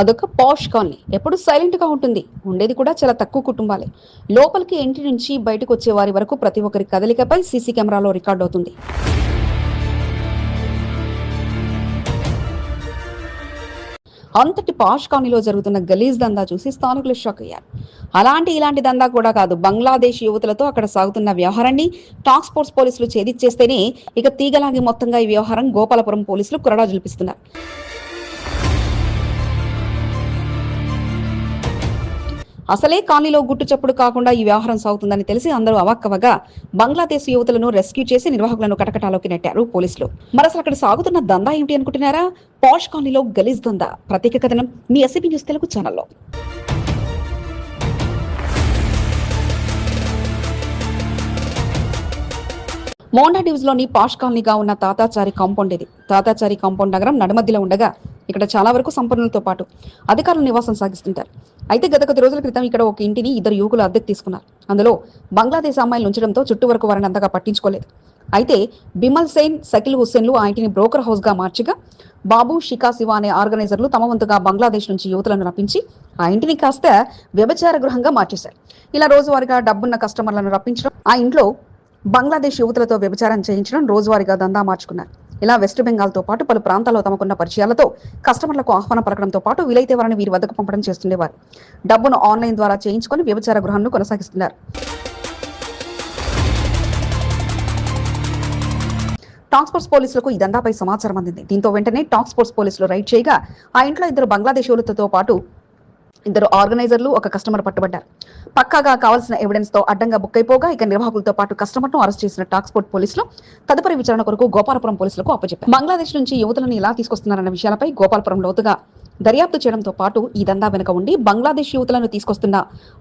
అదొక పాష్ కాలనీ ఎప్పుడు సైలెంట్గా ఉంటుంది. ఉండేది కూడా చాలా తక్కువ కుటుంబాలే. లోపలికి ఇంటి నుంచి బయటకు వచ్చే వారి వరకు ప్రతి ఒక్కరి కదలికపై సీసీ కెమెరాలో రికార్డ్ అవుతుంది. అంతటి పాష్ కాలనీలో జరుగుతున్న గలీజ్ దందా చూసి స్థానికులు షాక్ అయ్యారు. అలాంటి ఇలాంటి దందా కూడా కాదు. బంగ్లాదేశ్ యువతులతో అక్కడ సాగుతున్న వ్యవహారాన్ని టాస్క్ ఫోర్స్ పోలీసులు ఛేదిచ్చేస్తేనే ఇక తీగలాగి మొత్తంగా ఈ వ్యవహారం గోపాలపురం పోలీసులు కురడా జులిపిస్తున్నారు. అసలే కాలనీలో గుట్టు చప్పుడు కాకుండా ఈ వ్యవహారం సాగుతుందని తెలిసి అందరూ అవాక్కవగా బంగ్లాదేశ్ యువతులను రెస్క్యూ చేసి నిర్వాహకులను కటకటాలోకి నెట్టారు పోలీసులు. మరసలు అక్కడ సాగుతున్న దందా ఏమిటి అనుకుంటున్నారా? పాష్ కాలనీలో గలీజ్ దందా. ప్రత్యేక కథనం మీ ఎస్సీపీ న్యూస్ తెలుగు ఛానల్లో. మోండా డివిజన్లోని పాష్ కాలనీగా ఉన్న తాతాచారి కాంపౌండ్ ఇది. తాతాచారి కాంపౌండ్ నగరం నడుమధ్యలో ఉండగా ఇక్కడ చాలా వరకు సంపన్నులతో పాటు అధికారులు నివాసం సాగిస్తుంటారు. అయితే గత కొద్ది రోజుల క్రితం ఇక్కడ ఒక ఇంటిని ఇద్దరు యువకులు అద్దెకు తీసుకున్నారు. అందులో బంగ్లాదేశ్ అమ్మాయిలు ఉంచడంతో చుట్టూ వరకు వారిని అంతగా పట్టించుకోలేదు. అయితే బిమల్ సేన్ సకిల్ హుస్సేన్లు ఆ ఇంటిని బ్రోకర్ హౌస్గా మార్చగా బాబు షికా శివ అనే ఆర్గనైజర్లు తమ వంతుగా బంగ్లాదేశ్ నుంచి యువతులను రప్పించి ఆ ఇంటిని కాస్త వ్యభిచార గృహంగా మార్చేశారు. ఇలా రోజువారీగా డబ్బున్న కస్టమర్లను రప్పించడం ఆ ఇంట్లో బంగ్లాదేశ్ యువతులతో వ్యభిచారం చేయించడం రోజువారీగా దందా మార్చుకున్నారు. ఇలా వెస్ట్ బెంగాల్తో పాటు పలు ప్రాంతాల్లో తమకున్న పరిచయాలతో కస్టమర్లకు ఆహ్వానం పలకడంతో పాటు వీలైతే వారిని వీరి వద్దకు పంపడం చేస్తుండేవారు. డబ్బును ఆన్లైన్ ద్వారా చేయించుకొని వ్యభిచార గృహాలను కొనసాగిస్తున్నారు. టాక్ పోలీసులకు ఈ దందాపై సమాచారం అందింది. దీంతో వెంటనే టాక్స్పోర్ట్స్ పోలీసులు రైడ్ చేయగా ఆ ఇంట్లో ఇద్దరు బంగ్లాదేశ్ పాటు ఇద్దరు ఆర్గనైజర్లు ఒక కస్టమర్ పట్టుబడ్డారు. పక్కాగా కావాల్సిన ఎవిడెన్స్తో అడ్డంగా బుక్ అయిపోగా ఇక నిర్వాహకులతో పాటు కస్టమర్ను అరెస్ట్ చేసిన టాక్స్పోర్ట్ పోలీసులు తదుపరి విచారణ కొరకు గోపాలపురం పోలీసులకు అప్పచెప్పారు. బంగ్లాదేశ్ నుంచి యువతులను ఎలా తీసుకొస్తున్నారన్న విషయాలపై గోపాలపురం లోతుగా దర్యాప్తు చేయడంతో పాటు ఈ దందా వెనుక ఉండి బంగ్లాదేశ్ యువతులను తీసుకొస్తున్న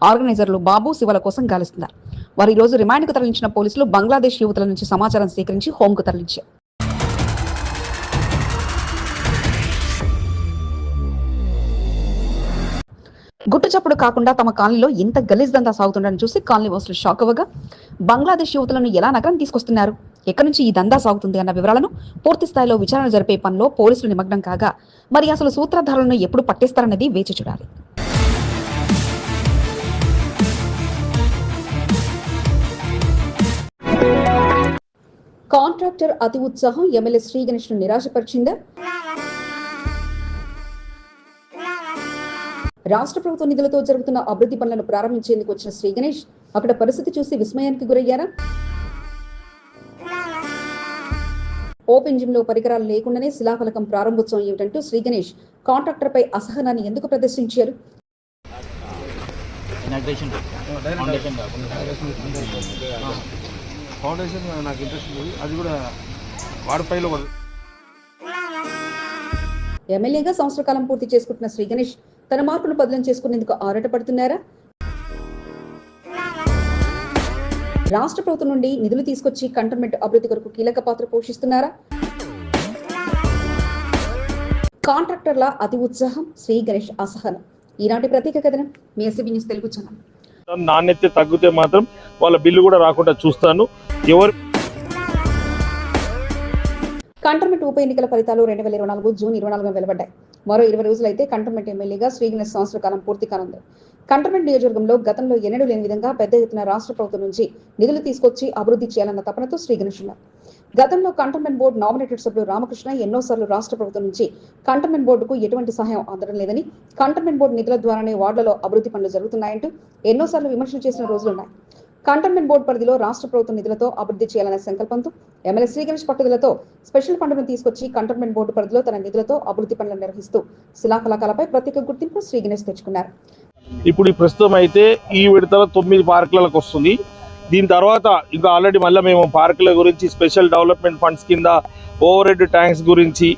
ఆర్గనైజర్లు బాబు శివల కోసం గాలిస్తున్నారు. వారు ఈ రోజు రిమాండ్కు తరలించిన పోలీసులు బంగ్లాదేశ్ యువతుల నుంచి సమాచారం సేకరించి హోంకు తరలించారు. గుట్టు చప్పుడు కాకుండా తమ కాలనీలో ఇంత గలీజ్ దంతా సాగుతుండని చూసి కాలనీ వాసులు షాక్ అవ్వగా బంగ్లాదేశ్ యువతులను ఎలా నగరం తీసుకొస్తున్నారు? ఎక్కడి నుంచి ఈ దందా సాగుతుంది అన్న వివరాలను పూర్తి స్థాయిలో విచారణ జరిపే పనిలో పోలీసులు నిమగ్నం కాగా మరి అసలు సూత్రధారులను ఎప్పుడు పట్టిస్తారన్నది వేచి చూడాలి. కాంట్రాక్టర్ అతి ఉత్సాహం ఎమ్మెల్యే శ్రీ గణేష్ నిరాశపరిచిందా? రాష్ట్ర ప్రభుత్వ నిధులతో జరుగుతున్న అభివృద్ధి పనులను ప్రారంభించేందుకు వచ్చిన శ్రీ గణేష్ అక్కడ పరిస్థితి చూసి విస్మయానికి గురయ్యారా? ఓపెన్ జిమ్లో పరికరాలు లేకుండానే శిలాఫలకం ప్రారంభోత్సవం ఏమిటంటూ శ్రీ గణేష్ కాంట్రాక్టర్ పై అసహనాన్ని ఎందుకు ప్రదర్శించారు? ఫౌండేషన్ నాకు ఇంట్రెస్ట్ ఉంది. అది కూడా ఎమ్మెల్యేగా సంవత్సర కాలం పూర్తి చేసుకుంటున్న శ్రీ గణేష్ తన మార్పును బదిలం చేసుకునేందుకు ఆరాటపడుతున్నారా? రాష్ట్ర ప్రభుత్వం నుండి నిధులు తీసుకొచ్చి కంటోన్మెంట్ అభివృద్ధి కొరకు కీలక పాత్ర పోషిస్తున్నారా? కాంట్రాక్టర్ల అతి ఉత్సాహం శ్రీ గణేష్ అసహనం. ఈనాటి ప్రత్యేక కథనం మీ ఎస్సీబీ న్యూస్ తెలుగు ఛానల్. నాణ్యత తగ్గితే మాత్రం వాళ్ళ బిల్లు కూడా రాకుండా చూస్తాను. ఎవరు కంటోన్మెంట్ ఉప ఎన్నికల ఫలితాలు రెండు వేల ఇరవై నాలుగు జూన్ ఇరవై నాలుగున వెలువడ్డాయి. మరో ఇరవై రోజులైతే కంటోన్మెంట్ ఎమ్మెల్యేగా శ్రీగిన సంవత్సర కాలం పూర్తి కానుంది. కంటోన్మెంట్ నియోజకవర్గంలో గతంలో ఎన్నడూ లేని విధంగా పెద్ద ఎత్తున రాష్ట్ర ప్రభుత్వం నుంచి నిధులు తీసుకొచ్చి అభివృద్ధి చేయాలన్న తపనతో శ్రీగణేష్ ఉన్నారు. గతంలో కంటోన్మెంట్ బోర్డు నామినేటెడ్ సభ్యులు రామకృష్ణ ఎన్నోసార్లు రాష్ట్ర ప్రభుత్వం నుంచి కంటోన్మెంట్ బోర్డుకు ఎటువంటి సహాయం అందడం లేదని కంటోన్మెంట్ బోర్డు నిధుల ద్వారానే వార్డులలో అభివృద్ధి పనులు జరుగుతున్నాయంటూ ఎన్నోసార్లు విమర్శలు చేసిన రోజులున్నాయి. కంటోన్మెంట్ బోర్డు పరిధిలో రాష్ట్ర ప్రభుత్వ నిధులతో అభివృద్ధి చేయాలనే సంకల్పంతో ఎమ్మెల్యే శ్రీగణేష్ పట్టుదలతో స్పెషల్ ఫండ్ను తీసుకొచ్చి కంటోన్మెంట్ బోర్డు పరిధిలో తన నిధులతో అభివృద్ధి పనులు నిర్వహిస్తూ శిలాఫలకాలపై ప్రత్యేక గుర్తింపు శ్రీగణేష్ తెచ్చుకున్నారు. ఇప్పుడు ఈ ప్రస్తుతం అయితే ఈ విడతల తొమ్మిది పార్కులకు వస్తుంది. దీని తర్వాత ఇంకా ఆల్రెడీ మళ్ళీ మేము పార్కుల గురించి స్పెషల్ డెవలప్మెంట్ ఫండ్స్ కింద ఓవర్ హెడ్ ట్యాంక్స్ గురించి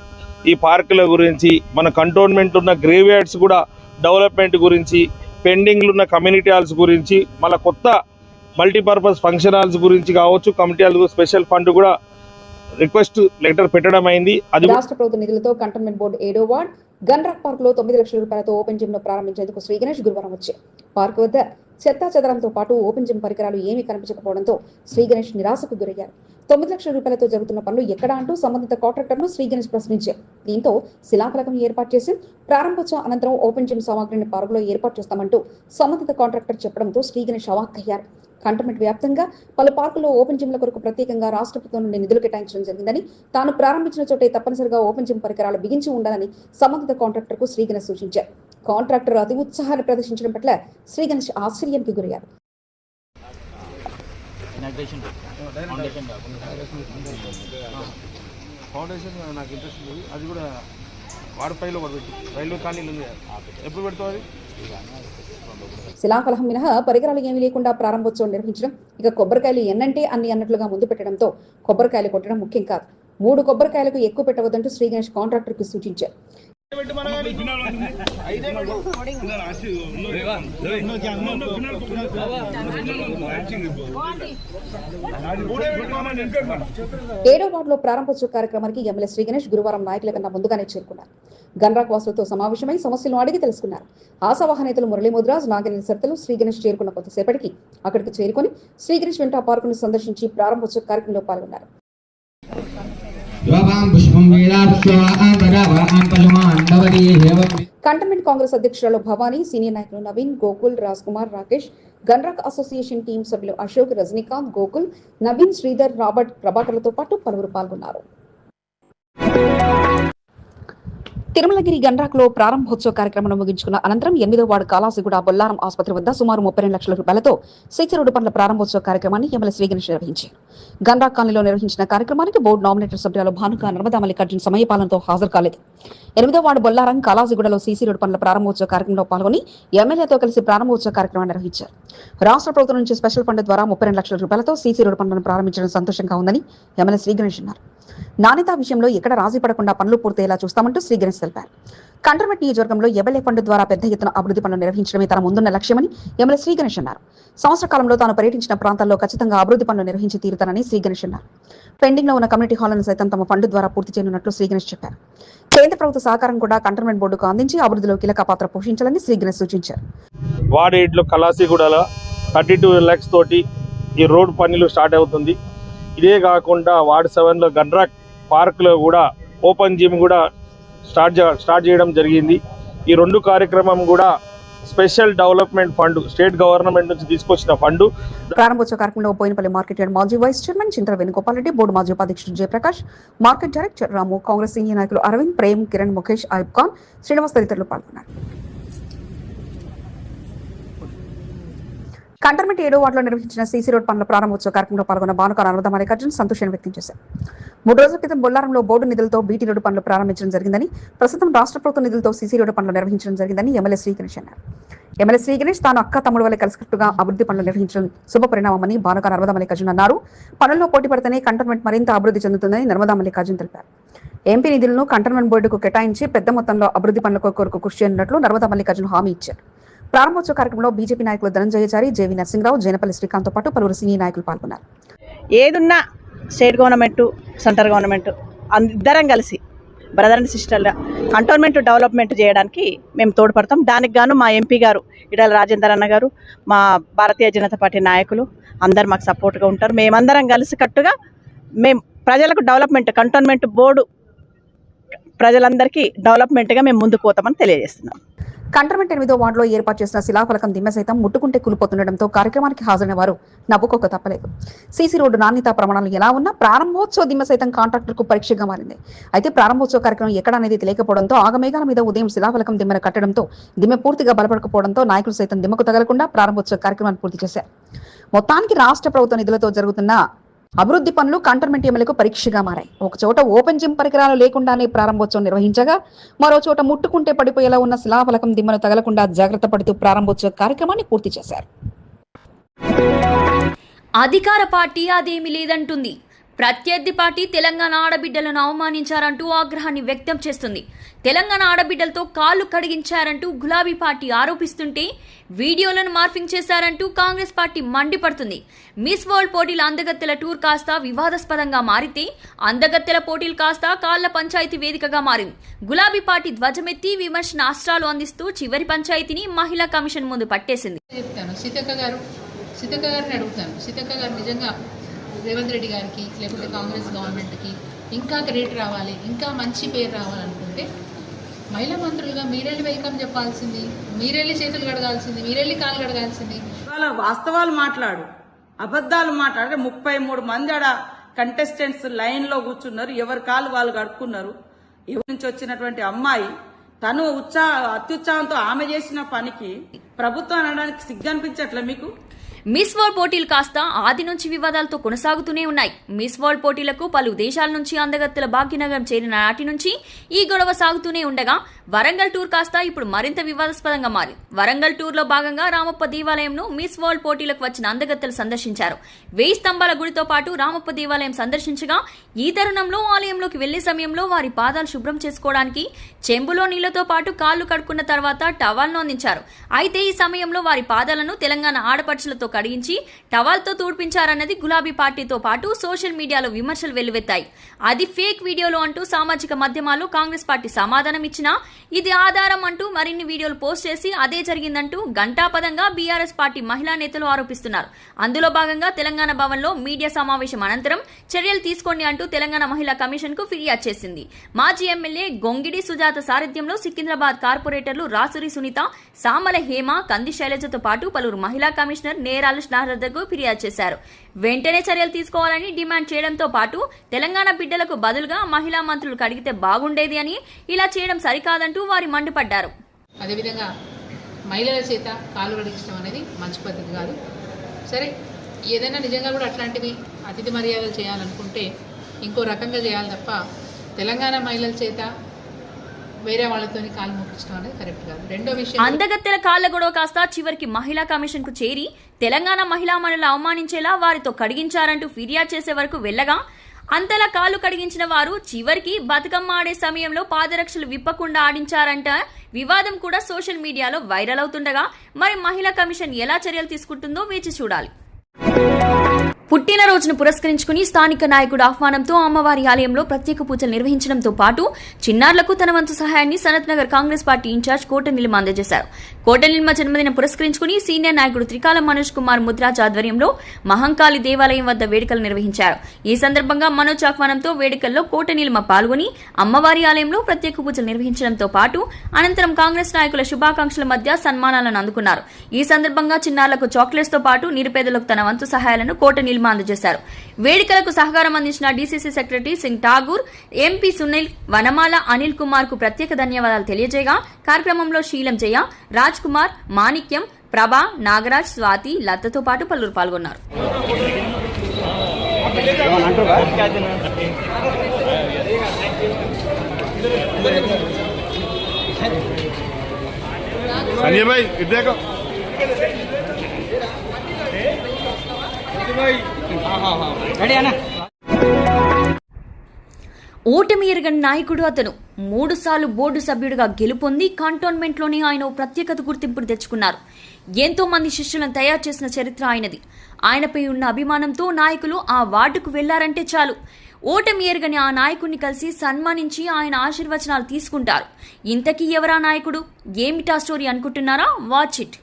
ఈ పార్కుల గురించి మన కంటోన్మెంట్ ఉన్న గ్రేవ్ యార్డ్స్ కూడా డెవలప్మెంట్ గురించి పెండింగ్లు ఉన్న కమ్యూనిటీ హాల్స్ గురించి మళ్ళీ కొత్త మల్టీపర్పస్ ఫంక్షన్ హాల్స్ గురించి కావచ్చు కమిటీ హాల్ స్పెషల్ ఫండ్ కూడా రిక్వెస్ట్ లెటర్ పెట్టడం అయింది. అది రాష్ట్ర ప్రభుత్వ నిధులతో కంటోన్మెంట్ బోర్డు ఏడో వార్డ్ గన్రాక్ పార్క్లో తొమ్మిది లక్షల రూపాయలతో ఓపెన్ జిమ్ను ప్రారంభించేందుకు శ్రీ గణేష్ గురువారం వచ్చారు పార్క్ వద్ద చెత్తా చెదరంతో పాటు ఓపెన్ జిమ్ పరికరాలు ఏమీ కనిపించకపోవడంతో శ్రీ గణేష్ నిరాశకు గురయ్యారు. తొమ్మిది లక్షల రూపాయలతో జరుగుతున్న పనులు ఎక్కడ అంటూ సంబంధిత కాంట్రాక్టర్ను శ్రీ గణేష్ ప్రశ్నించారు. దీంతో శిలాఫలకం ఏర్పాటు చేసి ప్రారంభోత్సవం అనంతరం ఓపెన్ జిమ్ సామాగ్రిని పార్కులో ఏర్పాటు చేస్తామంటూ సంబంధిత కాంట్రాక్టర్ చెప్పడంతో శ్రీ గణేష్ అవాక్కయ్యారు. కంటోన్మెంట్ వ్యాప్తంగా పలు పార్కుల్లో ఓపెన్ జిమ్ల కొరకు ప్రత్యేకంగా రాష్ట్ర ప్రభుత్వం నుండి నిధులు కేటాయించడం జరిగిందని తాను ప్రారంభించిన చోటే తప్పనిసరిగా ఓపెన్ జిమ్ పరికరాలు బిగించి ఉండాలని సంబంధిత కాంట్రాక్టర్కు శ్రీగణేష్ సూచించారు. కాంట్రాక్టర్ అతి ఉత్సాహాన్ని ప్రదర్శించడం పట్ల శ్రీగణేష్ ఆశ్చర్యానికి గురయ్యారు. ఇనాగ్రేషన్ ఫౌండేషన్ నాకు ఇంట్రెస్ట్ ఉంది. అది కూడా వాడు పైలో కూడా పెట్టి రైల్వే కాలనీలు ఉంది. ఎప్పుడు పెడతావు అది? శిలాఫలహం మినహా పరికరాలు ఏమీ లేకుండా ప్రారంభోత్సవం నిర్వహించడం ఇక కొబ్బరికాయలు ఎన్నంటే అన్ని అన్నట్లుగా ముందు పెట్టడంతో కొబ్బరికాయలు కొట్టడం ముఖ్యం కాదు. మూడు కొబ్బరికాయలకు ఎక్కువ పెట్టవద్దంటూ శ్రీ గణేష్ కాంట్రాక్టర్కి సూచించారు. ఏడో వార్డులో ప్రారంభోత్సవ కార్యక్రమానికి ఎమ్మెల్యే శ్రీ గణేష్ గురువారం నాయకుల కన్నా ముందుగానే చేరుకున్నారు. గన్రాక్ వాసులతో సమావేశమై సమస్యలను అడిగి తెలుసుకున్నారు. ఆశావాహ నేతలు మురళీ ముద్రాజ్ నాగినేని సర్తలు శ్రీ గణేష్ చేరుకున్న కొద్దిసేపటికి అక్కడికి చేరుకొని శ్రీ గణేష్ వెంట పార్కును సందర్శించి ప్రారంభోత్సవ కార్యక్రమంలో పాల్గొన్నారు. కంటమెంట్ కాంగ్రెస్ అధ్యక్షురాలు భవానీ సీనియర్ నాయకులు నవీన్ గోకుల్ రాజ్ కుమార్ రాకేష్ గన్రాక్ అసోసియేషన్ టీం సభ్యులు అశోక్ రజనీకాంత్ గోకుల్ నవీన్ శ్రీధర్ రాబర్ట్ ప్రభాకర్లతో పాటు పలువురు పాల్గొన్నారు. తిరుమలగిరి గండ్రాక్లో ప్రారంభోత్సవ కార్యక్రమం ముగించుకున్న అనంతరం ఎనిమిదో వార్డు కాలాసిగూడ బొల్లారం ఆసుపత్రి వద్ద సుమారు ముప్పై రెండు లక్షల రూపాయలతో శిక్షరుడు రోడ్డు పనుల ప్రారంభోత్సవ కార్యక్రమాన్ని ఎమ్మెల్యే శ్రీ నిర్వహించారు. గండ్రా కాలనీలో నిర్వహించిన కార్యక్రమానికి బోర్డు నామినేటర్ సభ్యులు భానుక నర్మదా మల్లికార్జున సమయపాలనతో హాజరు కాలేదు. ఎనిమిదో వార్డు బొల్లారం కాలాసిగూడలో సీసీ రోడ్డు పనుల ప్రారంభోత్సవ కార్యక్రమంలో పాల్గొని ఎమ్మెల్యేతో కలిసి ప్రారంభోత్సవ కార్యక్రమాన్ని నిర్వహించారు. రాష్ట్ర ప్రభుత్వం నుంచి స్పెషల్ ఫండ్ ద్వారా ముప్పై రెండు లక్షల రూపాయలతో సీసీ రోడ్డు పనులను ప్రారంభించడం సంతోషంగా ఉందని ఎమ్మెల్యే శ్రీ అన్నారు. నాణ్యత విషయంలో ఎక్కడ రాజీ పడకుండా పనులు పూర్తయ్యేలా చూస్తామంటూ స్వీకరించారు తెలిపారు. కంటర్మెంట్ నియోజకవర్గంలో ఎబలే ఫండ్ ద్వారా పెద్ద ఎత్తున అభివృద్ధి పనులు నిర్వహించడమే తన ముందున్న లక్ష్యమని ఎమ్మెల్యే శ్రీ గణేష్ అన్నారు. సంవత్సర కాలంలో తాను పర్యటించిన ప్రాంతాల్లో ఖచ్చితంగా అభివృద్ధి పనులు నిర్వహించి తీరుతానని శ్రీ గణేష్ అన్నారు. పెండింగ్లో ఉన్న కమ్యూనిటీ హాల్ను సైతం తమ ఫండ్ ద్వారా పూర్తి చేయనున్నట్లు శ్రీ గణేష్ చెప్పారు. కేంద్ర ప్రభుత్వ సహకారం కూడా కంటోన్మెంట్ బోర్డుకు అందించి అభివృద్ధిలో కీలక పాత్ర పోషించాలని శ్రీ గణేష్ సూచించారు. వాడేట్లో కలాసిగూడలో థర్టీ టూ ల్యాక్స్ తోటి ఈ రోడ్ పనులు స్టార్ట్ అవుతుంది. ఇదే కాకుండా వార్డ్ సెవెన్లో గడ్రాక్ పార్క్లో కూడా ఓపెన్ జిమ్ కూడా స్టార్ట్ స్టార్ట్ చేయడం జరిగింది. ఈ రెండు కార్యక్రమం కూడా special development fund state government నుంచి తీసుకొచ్చిన ఫండ్. ప్రారంభోత్సవ కార్యక్రమంలో పోయినపల్లి మార్కెట్ యార్డ్ మాజీ vice chairman Chintala Venugopal Reddy board మాజీ ఉపాధ్యక్షుడు Jayaprakash market director Ramu Congress senior నాయకులు అరవింద్ ప్రేమ్ కిరణ్ ముఖేష్ అయూబ్ ఖాన్ శ్రీనివాస్ తదితరులు పాల్గొన్నారు. కంటర్మెంట్ ఏడో వార్డులో నిర్వహించిన సీసీ రోడ్ పనుల ప్రారంభోత్సవ కార్యక్రమంలో పాల్గొన్న భానుక అనురాధ మల్లికార్జున్ సంతోషాన్ని వ్యక్తం చేశారు. మూడు రోజుల క్రితం బొల్లారంలో బోర్డు నిధులతో బీటీ రోడ్డు పనులు ప్రారంభించడం జరిగిందని ప్రస్తుతం రాష్ట్ర ప్రభుత్వ నిధులతో సీసీ రోడ్డు పనులు నిర్వహించడం జరిగిందని ఎమ్మెల్యే శ్రీగణేష్ అన్నారు. ఎమ్మెల్యే శ్రీ గణేష్ తాను అక్క తమ్ముడు వల్ల కలిసికట్టుగా అభివృద్ధి పనులు నిర్వహించడం శుభ పరిణామమని భానుక నర్మదా మల్లికార్జున్ అన్నారు. పనుల్లో పోటీ పడితేనే కంటోన్మెంట్ మరింత అభివృద్ధి చెందుతుందని నర్మదా మల్లికార్జున్ తెలిపారు. ఎంపీ నిధులను కంటోన్మెంట్ బోర్డుకు కేటాయించి పెద్ద మొత్తంలో అభివృద్ధి పనుల కొరకు కృషి చేయనున్నట్లు నర్మదా మల్లికార్జున్ హామీ ఇచ్చారు. ప్రారంభోత్సవ కార్యక్రమంలో బీజేపీ నాయకులు ధనంజయచారి జేవి నరసింహరావు జైనపల్లి శ్రీకాంత్తో పాటు పలువురు సీనియర్ నాయకులు పాల్గొన్నారు. ఏదున్నా స్టేట్ గవర్నమెంట్ సెంట్రల్ గవర్నమెంట్ ఇద్దరం కలిసి బ్రదర్ అండ్ సిస్టర్ల కంటోన్మెంట్ డెవలప్మెంట్ చేయడానికి మేము తోడ్పడతాం. దానికి గాను మా ఎంపీ గారు ఇడాల రాజేందర్ అన్న గారు మా భారతీయ జనతా పార్టీ నాయకులు అందరు మాకు సపోర్ట్గా ఉంటారు. మేమందరం కలిసి కట్టుగా మేము ప్రజలకు డెవలప్మెంట్ కంటోన్మెంట్ బోర్డు ప్రజలందరికీ డెవలప్మెంట్గా మేము ముందుకు పోతామని తెలియజేస్తున్నాం. కంటర్మెంట్ ఎనిమిదో వార్డులో ఏర్పాటు చేసిన శిలాఫలకం దిమ్మె సైతం ముట్టుకుంటే కూలిపోతుండటంతో కార్యక్రమానికి హాజరైన వారు నవ్వుకోక తప్పలేదు. సీసీ రోడ్డు నాణ్యత ప్రమాణాలు ఎలా ఉన్నా ప్రారంభోత్సవ దిమ్మె సైతం కాంట్రాక్టర్కు పరీక్షగా మారింది. అయితే ప్రారంభోత్సవ కార్యక్రమం ఎక్కడ అనేది తెలియకపోవడంతో ఆగమేఘాల మీద ఉదయం శిలాఫలకం దిమ్మెను కట్టడంతో దిమ్మె పూర్తిగా బలపడకపోవడంతో నాయకులు సైతం దిమ్మకు తగలకుండా ప్రారంభోత్సవ కార్యక్రమాన్ని పూర్తి చేశారు. మొత్తానికి రాష్ట్ర ప్రభుత్వ నిధులతో జరుగుతున్న అభివృద్ధి పనులు కంటర్మెంట్ ఎమ్మెల్యేకు పరీక్షగా మారాయి. ఒక చోట ఓపెన్ జిమ్ పరికరాలు లేకుండానే ప్రారంభోత్సవం నిర్వహించగా మరో చోట ముట్టుకుంటే పడిపోయేలా ఉన్న శిలాఫలకం దిమ్మను తగలకుండా జాగ్రత్త పడుతూ ప్రారంభోత్సవ కార్యక్రమాన్ని పూర్తి చేశారు. అధికార పార్టీ అదేమి లేదంటుంది. ప్రత్యర్థి పార్టీ తెలంగాణ ఆడబిడ్డలను అవమానించారంటూ ఆగ్రహాన్ని వ్యక్తం చేస్తుంది. తెలంగాణ ఆడబిడ్డలతో కాళ్ళు కడిగించారంటూ గులాబీ పార్టీ ఆరోపిస్తుంటే వీడియోలను మార్ఫింగ్ చేశారంటూ కాంగ్రెస్ పార్టీ మండిపడుతుంది. మిస్ వరల్డ్ పోటీల అందగత్తెల టూర్ కాస్త వివాదాస్పదంగా మారితే అందగత్తెల పోటీలు కాస్త కాళ్ళ పంచాయతీ వేదికగా మారింది. గులాబీ పార్టీ ధ్వజమెత్తి విమర్శన అస్త్రాలు అందిస్తూ చివరి పంచాయతీని మహిళా కమిషన్ ముందు పట్టేసింది. సీతక్క గారు సీతక్క గారిని అడుగుతాను. సీతక్క గారు నిజంగా రేవంత్ రెడ్డి గారికి లేకపోతే కాంగ్రెస్ గవర్నమెంట్కి ఇంకా క్రెడిట్ రావాలి ఇంకా మంచి పేరు రావాలనుకుంటే మహిళా మంత్రులుగా మీరెళ్ళి వెల్కమ్ చెప్పాల్సింది మీరెళ్ళి చేతులు కడగాల్సింది మీరెళ్ళి కాలు కడగాల్సింది. ఇవాళ వాస్తవాలు మాట్లాడు అబద్ధాలు మాట్లాడితే ముప్పై మూడు మంది ఆడ కంటెస్టెంట్స్ లైన్లో కూర్చున్నారు ఎవరి కాలు వాళ్ళు కడుక్కున్నారు. ఎవరి నుంచి వచ్చినటువంటి అమ్మాయి తను ఉత్సాహ అత్యుత్సాహంతో ఆమె చేసిన పనికి ప్రభుత్వం అనడానికి సిగ్గు అనిపించట్లే మీకు? మిస్ వరల్డ్ పోటీలు కాస్త ఆది నుంచి వివాదాలతో కొనసాగుతూనే ఉన్నాయి. మిస్ వరల్డ్ పోటీలకు పలు దేశాల నుంచి అందగత్తెల భాగ్యనగరం చేరిన నాటి నుంచి ఈ గొడవ సాగుతూనే ఉండగా వరంగల్ టూర్ కాస్త ఇప్పుడు మరింత వివాదాస్పదంగా మారింది వరంగల్ టూర్లో భాగంగా రామప్ప దేవాలయంను మిస్ వరల్డ్ పోటీలకు వచ్చిన అందగత్తెలు సందర్శించారు. వెయ్యి స్తంభాల గుడితో పాటు రామప్ప దేవాలయం సందర్శించగా ఈ తరుణంలో ఆలయంలోకి వెళ్ళే సమయంలో వారి పాదాలు శుభ్రం చేసుకోవడానికి చెంబులో నీళ్ళతో పాటు కాళ్ళు కడుక్కున్న తర్వాత టవాల్ను అందించారు. అయితే ఈ సమయంలో వారి పాదాలను తెలంగాణ ఆడపడుచులతో కడిగించి టవాల్తో తూడ్పించారన్నది గులాబీ పార్టీతో పాటు సోషల్ మీడియాలో విమర్శలు వెల్లువెత్తాయి. అది ఫేక్ వీడియోలు అంటూ సామాజిక మాధ్యమాల్లో కాంగ్రెస్ పార్టీ సమాధానం ఇచ్చినా ఇది ఆధారం అంటూ మరిన్ని వీడియోలు పోస్ట్ చేసి అదే జరిగిందంటూ గంటాపదంగా బీఆర్ఎస్ పార్టీ మహిళా నేతలు ఆరోపిస్తున్నారు. అందులో భాగంగా తెలంగాణ భవన్లో మీడియా సమావేశం అనంతరం చర్యలు తీసుకోండి అంటూ తెలంగాణ మహిళా కమిషన్కు ఫిర్యాదు చేసింది. మాజీ ఎమ్మెల్యే గొంగిడి సుజాత సారథ్యంలో సికింద్రాబాద్ కార్పొరేటర్లు రాసురి సునీత సామల హేమ కంది శైలజతో పాటు పలువురు మహిళా కమిషనర్ నేరాల నారదకు ఫిర్యాదు చేశారు. వెంటనే చర్యలు తీసుకోవాలని డిమాండ్ చేయడంతో పాటు తెలంగాణ బిడ్డలకు బదులుగా మహిళా మంత్రులు కడిగితే బాగుండేది అని ఇలా చేయడం సరికాదంటూ వారి మండిపడ్డారు. అదేవిధంగా మహిళల చేత కాలు కడిగించడం అనేది మంచి పద్ధతి కాదు. సరే ఏదైనా నిజంగా కూడా అట్లాంటివి అతిథి మర్యాదలు చేయాలనుకుంటే ఇంకో రకంగా చేయాలి తప్ప తెలంగాణ మహిళల చేత వేరే వాళ్ళతోని కాలు మొక్కించడం అనేది కరెక్ట్ కాదు. రెండో విషయం అందగత్తెల కాళ్ళ గొడవ కాస్త చివరికి మహిళా కమిషన్కు చేరి తెలంగాణ మహిళా మనులు అవమానించేలా వారితో కడిగించారంటూ ఫిర్యాదు చేసే వరకు వెళ్ళగా అంతలా కాలు కడిగించిన వారు చివరికి బతుకమ్మ ఆడే సమయంలో పాదరక్షలు విప్పకుండా ఆడించారంట. వివాదం కూడా సోషల్ మీడియాలో వైరల్ అవుతుండగా మరి మహిళా కమిషన్ ఎలా చర్యలు తీసుకుంటుందో వేచి చూడాలి. పుట్టినరోజును పురస్కరించుకుని స్థానిక నాయకుడు ఆహ్వానంతో అమ్మవారి ఆలయంలో ప్రత్యేక పూజలు నిర్వహించడంతో పాటు చిన్నారులకు తన వంతు సహాయాన్ని సనత్ నగర్ కాంగ్రెస్ పార్టీ ఇన్ఛార్జ్ కోట నిలిమ అందజేశారు కోట జన్మదిన పురస్కరించుకుని సీనియర్ నాయకుడు త్రికాల మనోజ్ కుమార్ ముద్రాజ్ ఆధ్వర్యంలో మహంకాళి దేవాలయం వద్ద వేడుకలు నిర్వహించారు. ఈ సందర్భంగా మనోజ్ ఆహ్వానంతో వేడుకల్లో కోటనిల్మ పాల్గొని అమ్మవారి ఆలయంలో ప్రత్యేక పూజలు నిర్వహించడంతో పాటు అనంతరం కాంగ్రెస్ నాయకుల శుభాకాంక్షల మధ్య సన్మానాలను అందుకున్నారు. ఈ సందర్భంగా చిన్నారులకు చాక్లెట్స్తో పాటు నిరుపేదలకు తన వంతు సహాయాలను కోట నిల్మ అందజేశారు. వేడుకలకు సహకారం అందించిన DCC secretary Singh Thakur MP Sunil Vanamala Anil కుమార్కు ప్రత్యేక ధన్యవాదాలు తెలియజేయగా కార్యక్రమంలో శీలం జయ రాజ్ రాజ్ కుమార్ మాణిక్యం ప్రభా నాగరాజ్ స్వాతి లతతో పాటు పలువురు పాల్గొన్నారు. రెడీ ఓటమి ఎరగని నాయకుడు అతను. మూడుసార్లు బోర్డు సభ్యుడిగా గెలుపొంది కాంటోన్మెంట్లోనే ఆయన ప్రత్యేకత గుర్తింపును తెచ్చుకున్నారు. ఎంతో మంది శిష్యులను తయారు చేసిన చరిత్ర ఆయనది. ఆయనపై ఉన్న అభిమానంతో నాయకులు ఆ వార్డుకు వెళ్ళారంటే చాలు. ఓటమి ఎరగని ఆ నాయకుడిని కలిసి సన్మానించి ఆయన ఆశీర్వచనాలు తీసుకుంటారు. ఇంతకీ ఎవరా నాయకుడు? ఏమిటా స్టోరీ అనుకుంటున్నారా? Watch it.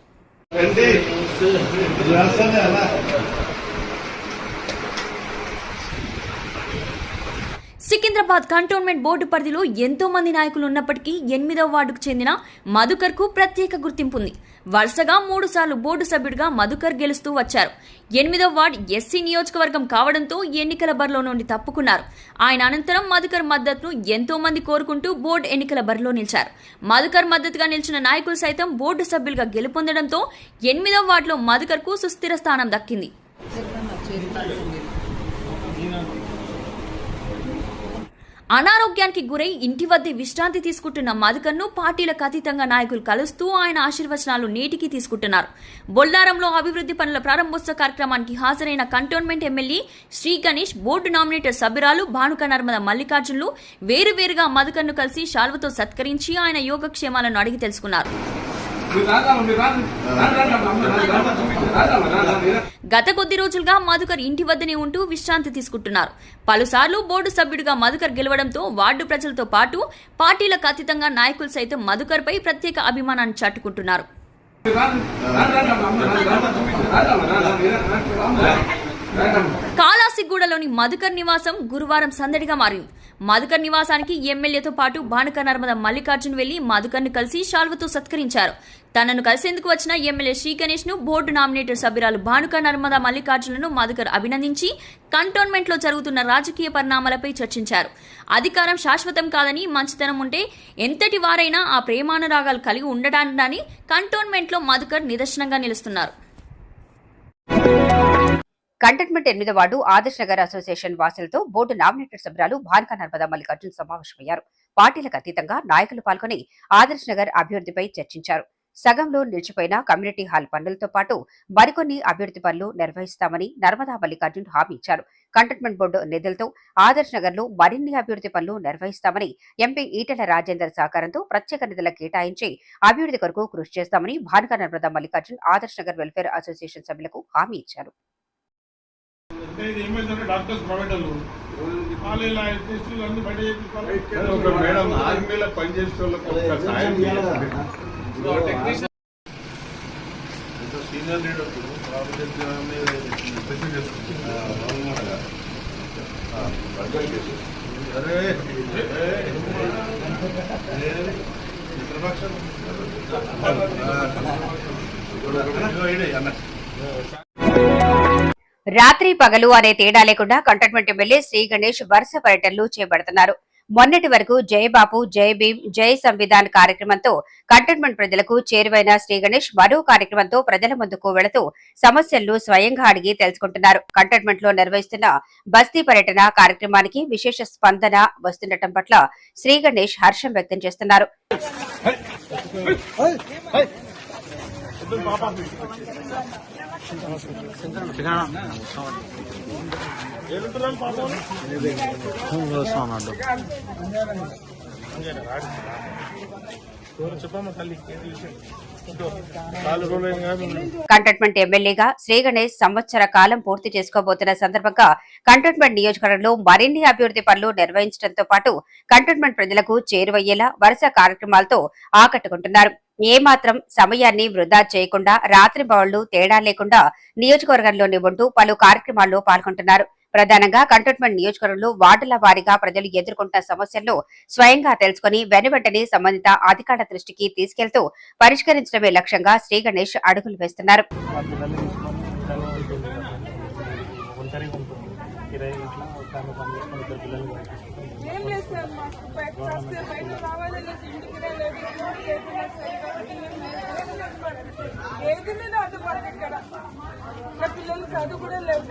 Secunderabad cantonment board పరిధిలో ఎంతో మంది నాయకులు ఉన్నప్పటికీ ఎనిమిదవ వార్డుకు చెందిన మధుకర్కు ప్రత్యేక గుర్తింపు ఉంది. వరుసగా మూడు సార్లు బోర్డు సభ్యుడిగా మధుకర్ గెలుస్తూ వచ్చారు. ఎనిమిదవ వార్డు ఎస్సీ నియోజకవర్గం కావడంతో ఎన్నికల బరిలో నుండి తప్పుకున్నారు. ఆయన అనంతరం మధుకర్ మద్దతును ఎంతో మంది కోరుకుంటూ బోర్డు ఎన్నికల బరిలో నిలిచారు. మధుకర్ మద్దతుగా నిలిచిన నాయకులు సైతం బోర్డు సభ్యులుగా గెలుపొందడంతో ఎనిమిదవ వార్డులో మధుకర్కు సుస్థిర స్థానం దక్కింది. అనారోగ్యానికి గురై ఇంటి వద్దే విశ్రాంతి తీసుకుంటున్న మధుకర్ను పార్టీలకు అతీతంగా నాయకులు కలుస్తూ ఆయన ఆశీర్వచనాలు నేటికి తీసుకుంటున్నారు బొల్లారంలో అభివృద్ధి పనుల ప్రారంభోత్సవ కార్యక్రమానికి హాజరైన cantonment MLA Shri Ganesh board nominated సభ్యురాలు భానుక నర్మద మల్లికార్జునులు వేరువేరుగా మధుకర్ను కలిసి శాల్వతో సత్కరించి ఆయన యోగక్షేమాలను అడిగి తెలుసుకున్నారు గత కొద్ది రోజులుగా మధుకర్ ఇంటి వద్దనే ఉంటూ విశ్రాంతి తీసుకుంటున్నారు పలుసార్లు బోర్డు సభ్యుడిగా మధుకర్ గెలవడంతో వార్డు ప్రజలతో పాటు పార్టీలకు అతీతంగా నాయకులు సైతం మధుకర్పై ప్రత్యేక అభిమానాన్ని చాటుకుంటున్నారు కాలాసిగూడలోని మధుకర్ నివాసం గురువారం సందడిగా మారింది. మధుకర్ నివాసానికి ఎమ్మెల్యేతో పాటు బాణక నర్మద మల్లికార్జున్ వెళ్ళి మధుకర్ను కలిసి శాల్వతో సత్కరించారు. తనను కలిసేందుకు వచ్చిన ఎమ్మెల్యే శ్రీ గణేష్ను బోర్డు నామినేటర్ సభ్యురాలు భానుక నర్మద మల్లికార్జునను మధుకర్ అభినందించి కంటోన్మెంట్లో జరుగుతున్న రాజకీయ పరిణామాలపై చర్చించారు. అధికారం శాశ్వతం కాదని మంచితనం ఉంటే ఎంతటి వారైనా ఆ ప్రేమానురాగాలు కలిగి ఉండడాన్ని కంటోన్మెంట్లో మధుకర్ నిదర్శనంగా నిలుస్తున్నారు. కంటోన్మెంట్ ఎనిమిదో వార్డు ఆదర్శ్ నగర్ అసోసియేషన్ వాసులతో బోర్డు నామినేటెడ్ సభ్యురాలు భానుక నర్మదా మల్లికార్జున్ సమావేశమయ్యారు. పార్టీలకు అతీతంగా నాయకులు పాల్గొని ఆదర్శ్ నగర్ అభివృద్ధిపై చర్చించారు. సగంలో నిలిచిపోయిన కమ్యూనిటీ హాల్ పనులతో పాటు మరికొన్ని అభివృద్ధి పనులు నిర్వహిస్తామని నర్మదా మల్లికార్జున్ హామీ ఇచ్చారు. కంటోన్మెంట్ బోర్డు నిధులతో ఆదర్శ్ నగర్లో మరిన్ని అభివృద్ధి పనులు నిర్వహిస్తామని ఎంపీ ఈటెల రాజేందర్ సహకారంతో ప్రత్యేక నిధుల కేటాయించి అభివృద్ధి కొరకు కృషి చేస్తామని భానుక నర్మదా మల్లికార్జున్ ఆదర్శ్ నగర్ వెల్ఫేర్ అసోసియేషన్ సభ్యులకు హామీ ఇచ్చారు. ఇది ఏమైందంటే డాక్టర్స్ ప్రైవేట్ వాళ్ళు వాళ్ళు ఇలా టెస్టులు అన్ని బయట చేయించుకోవాలి ఒక మేడం ఆర్మీలో పనిచేసే వాళ్ళకి ఒక సాయం సీనియర్ లీడర్ అన్న రాత్రి పగలు అనే తేడా లేకుండా కంటోన్మెంట్ ఎమ్మెల్యే శ్రీ గణేష్ వరుస పర్యటనలు చేపడుతున్నారు మొన్నటి వరకు జై బాపు జై భీమ్ జై సంవిధాన్ కార్యక్రమంతో కంటోన్మెంట్ ప్రజలకు చేరువైన శ్రీ గణేష్ మరో కార్యక్రమంతో ప్రజల ముందుకు వెళుతూ సమస్యలను స్వయంగా అడిగి తెలుసుకుంటున్నారు కంటోన్మెంట్లో నిర్వహిస్తున్న బస్తీ పర్యటన కార్యక్రమానికి విశేష స్పందన వస్తుండటం పట్ల శ్రీ గణేష్ హర్షం వ్యక్తం చేస్తున్నారు చెప్పమ్మా కంటోన్మెంట్ ఎమ్మెల్యేగా శ్రీ గణేష్ సంవత్సర కాలం పూర్తి చేసుకోబోతున్న సందర్భంగా కంటోన్మెంట్ నియోజకవర్గంలో మరిన్ని అభివృద్ధి పనులు నిర్వహించడంతో పాటు కంటోన్మెంట్ ప్రజలకు చేరువయ్యేలా వరుస కార్యక్రమాలతో ఆకట్టుకుంటున్నారు. ఏమాత్రం సమయాన్ని వృధా చేయకుండా రాత్రి బవళ్ళు తేడా లేకుండా నియోజకవర్గంలోని ఉంటూ పలు కార్యక్రమాల్లో పాల్గొంటున్నారు. ప్రధానంగా కంటోన్మెంట్ నియోజకవర్గంలో వార్డుల వారీగా ప్రజలు ఎదుర్కొంటున్న సమస్యలను స్వయంగా తెలుసుకుని వెనువెంటనే సంబంధిత అధికారుల దృష్టికి తీసుకెళ్తూ పరిష్కరించడమే లక్ష్యంగా శ్రీ గణేష్ అడుగులు వేస్తున్నారు. ఉంటుంది. ఏం లేదు సార్ మాకు. బయట వస్తే బయట ఇంటికి రాలేదు ఏది ఇక్కడ. నా పిల్లలు చదువు కూడా లేదు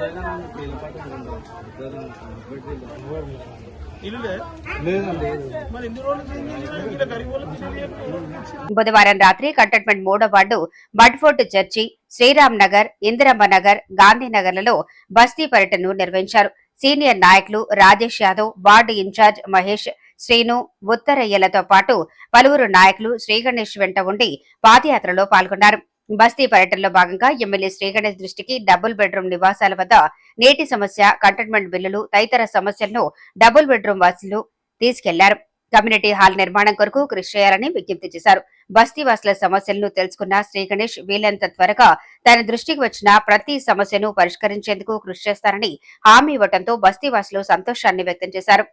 బుధవారం రాత్రి కంటోన్మెంట్ మూడో వార్డు బడ్ఫోర్ట్ చర్చి శ్రీరామ్ నగర్ ఇందిరమ్మ నగర్ గాంధీనగర్లలో బస్తీ పర్యటనను నిర్వహించారు. సీనియర్ నాయకులు రాజేష్ యాదవ్ వార్డు ఇన్ఛార్జ్ మహేష్ శ్రీను ఉత్తరయ్యలతో పాటు పలువురు నాయకులు శ్రీగణేష్ వెంట ఉండి పాదయాత్రలో పాల్గొన్నారు. బస్తీ పర్యటనలో భాగంగా ఎమ్మెల్యే శ్రీగణేష్ దృష్టికి డబుల్ బెడ్రూమ్ నివాసాల వద్ద నీటి సమస్య కంటైన్మెంట్ బిల్లులు తదితర సమస్యలను డబుల్ బెడ్రూమ్ వాసులు తీసుకెళ్ళారు. కమ్యూనిటీ హాల్ నిర్మాణం కొరకు కృషి చేయాలని విజ్ఞప్తి చేశారు. బస్తీవాసుల సమస్యలను తెలుసుకున్న శ్రీ గణేష్ వీలంత త్వరగా తన దృష్టికి వచ్చిన ప్రతి సమస్యను పరిష్కరించేందుకు కృషి చేస్తారని హామీ ఇవ్వడంతో బస్తీవాసులు సంతోషాన్ని వ్యక్తం చేశారు.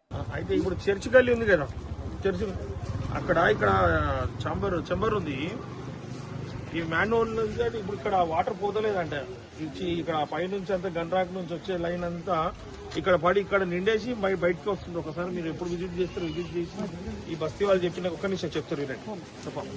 అక్కడ ఇక్కడ చంబర్ చెంబర్ ఉంది. ఈ మాన్యువల్ ఇప్పుడు ఇక్కడ వాటర్ పోతలేదంటే. ఇచ్చి ఇక్కడ పైనుంచి అంతా గండ్రాక్ నుంచి వచ్చే లైన్ అంతా ఇక్కడ పడి ఇక్కడ నిండేసి బయ- బయటకు వస్తుంది. ఒకసారి మీరు ఎప్పుడు విజిట్ చేస్తారు విజిట్ చేసి ఈ బస్తీ వాళ్ళు చెప్పిన ఒక్క నిమిషం చెప్తారు వినండి. చెప్పండి.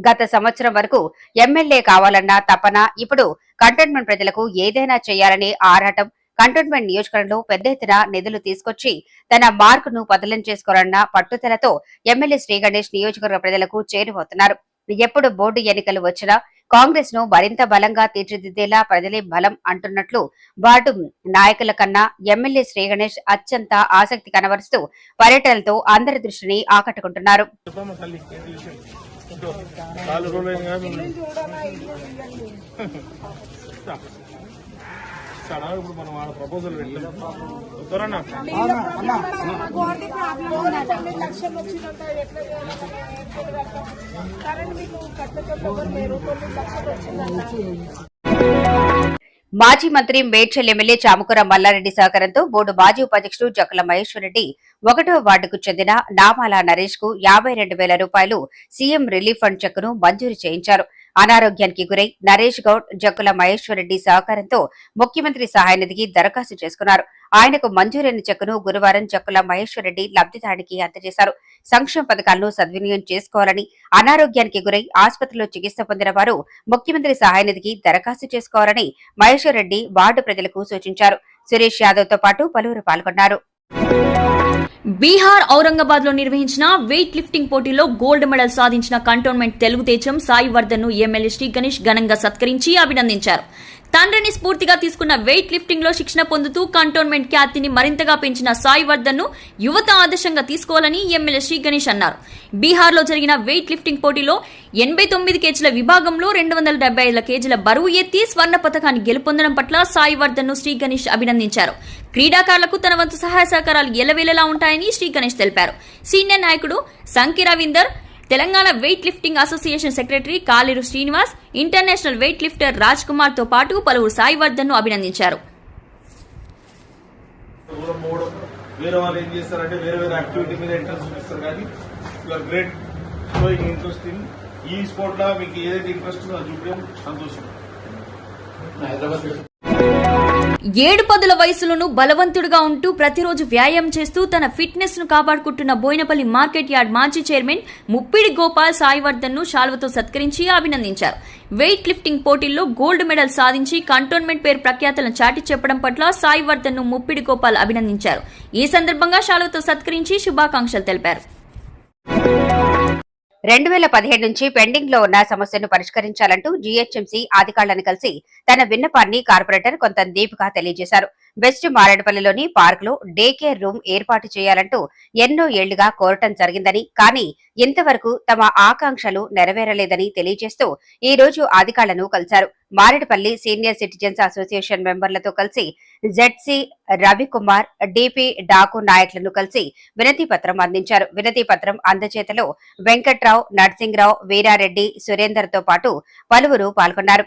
గత సంవత్సరం వరకు ఎమ్మెల్యే కావాలన్న తపన ఇప్పుడు కంటోన్మెంట్ ప్రజలకు ఏదైనా చేయాలనే ఆరాటం కంటోన్మెంట్ నియోజకవర్గంలో పెద్ద ఎత్తున నిధులు తీసుకొచ్చి తన మార్కును బదలం చేసుకోరన్న పట్టుదలతో ఎమ్మెల్యే శ్రీ గణేష్ నియోజకవర్గ ప్రజలకు చేరువవుతున్నారు. ఎప్పుడు బోర్డు ఎన్నికలు వచ్చినా కాంగ్రెస్ను మరింత బలంగా తీర్చిదిద్దేలా ప్రజలే బలం అంటున్నట్లు వార్డు నాయకుల కన్నా ఎమ్మెల్యే శ్రీ గణేష్ అత్యంత ఆసక్తి కనబరుస్తూ పర్యటనలతో అందరి దృష్టిని ఆకట్టుకుంటున్నారు. ఇస్తాడా? ఇప్పుడు మనం వాళ్ళ ప్రపోజల్ మాజీ మంత్రి మేడ్చల్ ఎమ్మెల్యే చామకూర మల్లారెడ్డి సహకారంతో బోర్డు మాజీ ఉపాధ్యక్షుడు జక్కుల మహేశ్వరరెడ్డి ఒకటో వార్డుకు చెందిన నామాల నరేష్కు యాభై రెండు వేల రూపాయలు సీఎం రిలీఫ్ ఫండ్ చెక్కును మంజూరు చేయించారు. అనారోగ్యానికి గురై నరేష్ గౌడ్ జక్కుల మహేశ్వరరెడ్డి సహకారంతో ముఖ్యమంత్రి సహాయ నిధికి దరఖాస్తు చేసుకున్నారు. ఆయనకు మంజూరైన చెక్కును గురువారం జక్కుల మహేశ్వరరెడ్డి లబ్ధిదారునికి అందజేశారు. సంక్షేమ పథకాలను సద్వినియోగం చేసుకోవాలని అనారోగ్యానికి గురై ఆసుపత్రిలో చికిత్స పొందిన వారు ముఖ్యమంత్రి సహాయ నిధికి దరఖాస్తు చేసుకోవాలని మహేశ్వరరెడ్డి వార్డు ప్రజలకు సూచించారు. సురేష్ యాదవ్తో పాటు పలువురు పాల్గొన్నారు. బీహార్ ఔరంగాబాద్లో నిర్వహించిన వెయిట్ లిఫ్టింగ్ పోటీలో గోల్డ్ మెడల్ సాధించిన కంటోన్మెంట్ తెలుగు తేజం సాయి వర్ధన్ను ఎమ్మెల్యే శ్రీ గణేష్ ఘనంగా సత్కరించి అభినందించారు. తండ్రిని స్ఫూర్తిగా తీసుకున్న వెయిట్ లిఫ్టింగ్లో శిక్షణ పొందుతూ కంటోన్మెంట్ ఖ్యాతిని మరింతగా పెంచిన సాయి వర్ధన్ను యువత ఆదర్శంగా తీసుకోవాలని ఎమ్మెల్యే శ్రీ గణేష్ అన్నారు. బీహార్లో జరిగిన వెయిట్ లిఫ్టింగ్ పోటీలో ఎనభై తొమ్మిది కేజీల విభాగంలో రెండు వందల డెబ్బై ఐదు కేజీల బరువు ఎత్తి స్వర్ణ పథకాన్ని గెలుపొందడం పట్ల సాయి వర్ధన్ను శ్రీ గణేష్ అభినందించారు. క్రీడాకారులకు తన వంతు సహాయ సహకారాలు ఎలవేలలా ఉంటాయని శ్రీ గణేష్ తెలిపారు. సీనియర్ నాయకుడు Sanki Ravinder Telangana weight lifting association secretary Kaleru Srinivas international weight lifter Raj కుమార్తో పాటు పలువురు సాయి వర్ధన్ను అభినందించారు. దూరం పోవడం వేరే వాళ్ళు ఏం చేస్తారంటే వేరే వేరే యాక్టివిటీ మీద ఇంట్రెస్ట్ చూపిస్తారు. కానీ you are great showing interest in ఈ స్పోర్ట్లో మీకు ఏదైతే ఇంట్రెస్ట్ ఉందో అది చూపించడం సంతోషం. ఏడు పదుల వయసులోనూ బలవంతుడుగా ఉంటూ ప్రతిరోజు వ్యాయామం చేస్తూ తన ఫిట్నెస్ను కాపాడుకుంటున్న బోయినపల్లి మార్కెట్ యార్డ్ మాజీ చైర్మన్ ముప్పిడి గోపాల్ సాయివర్ధన్ను శాల్వతో సత్కరించి అభినందించారు. వెయిట్ లిఫ్టింగ్ పోటీల్లో గోల్డ్ మెడల్ సాధించి కంటోన్మెంట్ పేరు ప్రఖ్యాతలను చాటి చెప్పడం పట్ల సాయివర్ధన్ను ముప్పిడి గోపాల్ అభినందించారు. ఈ సందర్భంగా శాల్వతో సత్కరించి శుభాకాంక్షలు తెలిపారు. రెండు వేల పదిహేడు నుంచి పెండింగ్లో ఉన్న సమస్యను పరిష్కరించాలంటూ జీహెచ్ఎంసీ అధికారులను కలిసి తన విన్నపాన్ని కార్పొరేటర్ కొంత దీపిక తెలియజేశారు. వెస్ట్ మారేడుపల్లిలోని పార్క్లో డే కేర్ రూమ్ ఏర్పాటు చేయాలంటూ ఎన్నో ఏళ్ళుగా కోరటం జరిగిందని కానీ ఇంతవరకు తమ ఆకాంక్షలు నెరవేరలేదని తెలియజేస్తూ ఈ రోజు అధికారులను కలిశారు. మారేడుపల్లి సీనియర్ సిటిజన్స్ అసోసియేషన్ మెంబర్లతో కలిసి జెడ్సీ రవికుమార్ డిపి డాకు నాయకులను కలిసి వినతి పత్రం అందించారు. వినతి పత్రం అందచేతలో వెంకట్రావు నర్సింగ్రావు వీరారెడ్డి సురేందర్తో పాటు పలువురు పాల్గొన్నారు.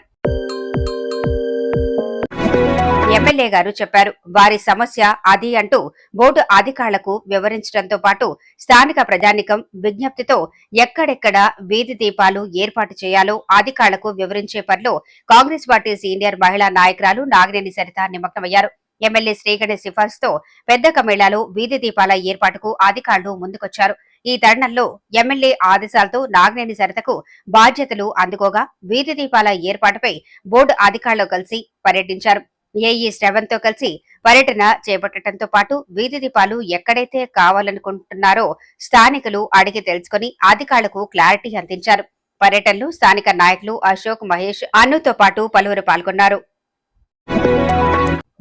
ఎమ్మెల్యే గారు చెప్పారు. వారి సమస్య అది అంటూ బోర్డు అధికారులకు వివరించడంతో పాటు స్థానిక ప్రజానికం విజ్ఞప్తితో ఎక్కడెక్కడ వీధి దీపాలు ఏర్పాటు చేయాలో అధికారులకు వివరించే పనిలో కాంగ్రెస్ పార్టీ సీనియర్ మహిళా నాయకురాలు నాగినేని సరిత నిమగ్నమయ్యారు. ఎమ్మెల్యే శ్రీగణేష్ సిఫార్సుతో పెద్ద కమేళాలో వీధి దీపాల ఏర్పాటుకు అధికారులు ముందుకొచ్చారు. ఈ తరుణంలో ఎమ్మెల్యే ఆదేశాలతో నాగినేని సరితకు బాధ్యతలు అందుకోగా వీధి దీపాల ఏర్పాటుపై బోర్డు అధికారులు కలిసి పర్యటించారు. ఏఈ శ్రవణ్తో కలిసి పర్యటన చేపట్టడంతో పాటు వీధి దీపాలు ఎక్కడైతే కావాలనుకుంటున్నారో స్థానికులు అడిగి తెలుసుకుని అధికారులకు క్లారిటీ అందించారు. పర్యటనలో స్థానిక నాయకులు అశోక్ మహేష్ అన్నుతో పాటు పలువురు పాల్గొన్నారు.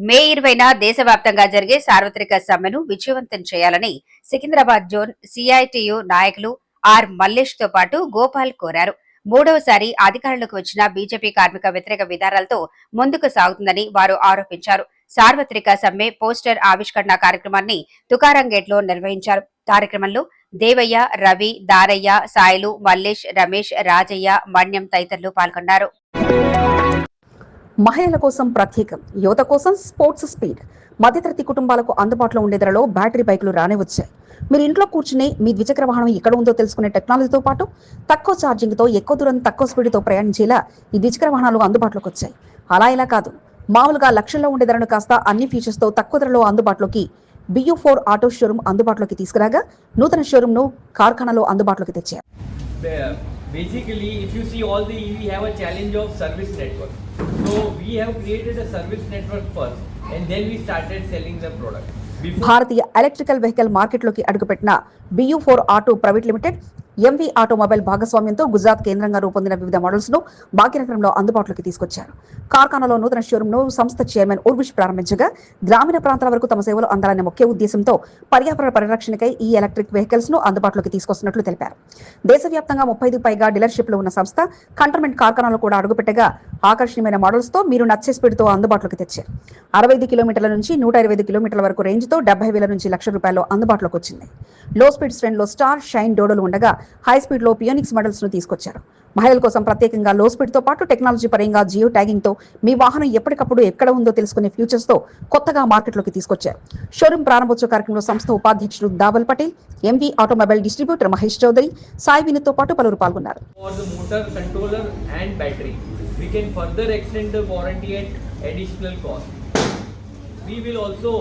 మే ఇరవైన దేశవ్యాప్తంగా జరిగే సార్వత్రిక సమ్మెను విజయవంతం చేయాలని సికింద్రాబాద్ జోన్ సిఐటియు నాయకులు ఆర్ మల్లేష్తో పాటు గోపాల్ కోరారు. మూడవసారి అధికారంలోకి వచ్చిన బీజేపీ కార్మిక వ్యతిరేక విధానాలతో ముందుకు సాగుతుందని వారు ఆరోపించారు. సార్వత్రిక సమ్మె పోస్టర్ ఆవిష్కరణ కార్యక్రమాన్ని తుకారంగేట్లో నిర్వహించారు. కార్యక్రమంలో దేవయ్య రవి దారయ్య సాయిలు మల్లేష్ రమేష్ రాజయ్య మణ్యం తదితరులు పాల్గొన్నారు. మహిళల కోసం ప్రత్యేకం యువత కోసం స్పోర్ట్స్ స్పీడ్. మధ్యతరగతి కుటుంబాలకు అందుబాటులో ఉండే ధరలో బ్యాటరీ బైకులు రానే వచ్చాయి. మీరు ఇంట్లో కూర్చుని మీ ద్విచక్ర వాహనం ఎక్కడ ఉందో తెలుసుకునే టెక్నాలజీతో పాటు తక్కువ ఛార్జింగ్తో ఎక్కువ దూరం తక్కువ స్పీడ్తో ప్రయాణించేలా ఈ ద్విచక్ర వాహనాలు అందుబాటులోకి వచ్చాయి. అలా ఇలా కాదు. మామూలుగా లక్షల్లో ఉండే ధరను కాస్త అన్ని ఫీచర్స్తో తక్కువ ధరలో అందుబాటులోకి బియూ ఫోర్ ఆటో షోరూమ్ అందుబాటులోకి తీసుకురాగా నూతన షోరూమ్ను కార్ఖానాలో అందుబాటులోకి తెచ్చారు. Basically if you see all the EV have a challenge of service network. So we have created a service network first and then we started selling the product. భారతీయ electrical vehicle మార్కెట్లోకి అడుగుపెట్టిన BU four auto private limited MV automobile భాగస్వామ్యంతో గుజరాత్ కేంద్రంగా రూపొందిన వివిధ మోడల్స్ను భాగ్యనగరంలో అందుబాటులోకి తీసుకొచ్చారు. కార్ఖానాలో నూతన షోరూమ్ను సంస్థ చైర్మన్ ఉర్విష్ ప్రారంభించగా గ్రామీణ ప్రాంతాల వరకు తమ సేవలు అందాలనే ముఖ్య ఉద్దేశంతో పర్యావరణ పరిరక్షణకై ఈ ఎలక్ట్రిక్ వెహికల్స్ను అందుబాటులోకి తీసుకొస్తున్నట్లు తెలిపారు. దేశవ్యాప్తంగా ముప్పై ఐదు పైగా డీలర్షిప్లు ఉన్న సంస్థ కంటర్మెంట్ కార్ఖానాలో కూడా అడుగుపెట్టగా ఆకర్షణీయమైన మోడల్స్తో మీరు నచ్చే స్పీడ్తో అందుబాటులోకి తెచ్చారు. అరవై ఐదు కిలోమీటర్ల నుంచి నూట ఇరవై ఐదు కిలోమీటర్ల వరకు రేంజ్తో డెబ్బై వేల నుంచి లక్ష రూపాయలు అందుబాటులోకి వచ్చింది. లో స్పీడ్ శ్రేణిలో స్టార్ షైన్ డోడోలు ఉండగా హై స్పీడ్లో పియోనిక్స్ మోడల్స్ను తీసుకొచ్చారు మహిళల కోసం ప్రత్యేకంగా లో స్పీడ్తో పాటు టెక్నాలజీ పరంగా జియో ట్యాగింగ్తో మీ వాహనం ఎప్పటికప్పుడు ఎక్కడ ఉందో తెలుసుకునే ఫ్యూచర్స్తో కొత్తగా మార్కెట్లోకి తీసుకొచ్చారు షోరూమ్ ప్రారంభోత్సవ కార్యక్రమంలో సంస్థ ఉపాధ్యక్షుడు Dhaval Patel MV automobile distributor Mahesh Chaudhary Sai Vinod పాటు పలువురు పాల్గొన్నారు. We will also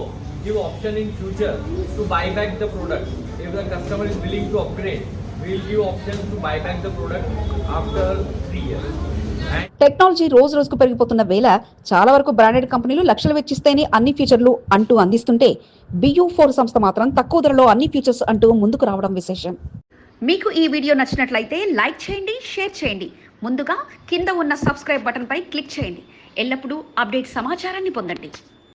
give option in future to buy back the product. If the customer is willing to upgrade, we will give option to buy back the product after three years. And technology రోజు రోజుకు పెరిగిపోతున్న వేళ చాలా వరకు branded కంపెనీలు లక్షలు వెచ్చిస్తేనే అన్ని ఫీచర్లు అంటూ అందిస్తుంటే బియూ ఫోర్ సంస్థ మాత్రం తక్కువ ధరలో అన్ని ఫీచర్స్ అంటూ ముందుకు రావడం విశేషం. మీకు ఈ వీడియో నచ్చినట్లయితే లైక్ చేయండి షేర్ చేయండి. ముందుగా కింద ఉన్న సబ్స్క్రైబ్ బటన్పై క్లిక్ చేయండి. ఎల్లప్పుడూ అప్డేట్ సమాచారాన్ని పొందండి.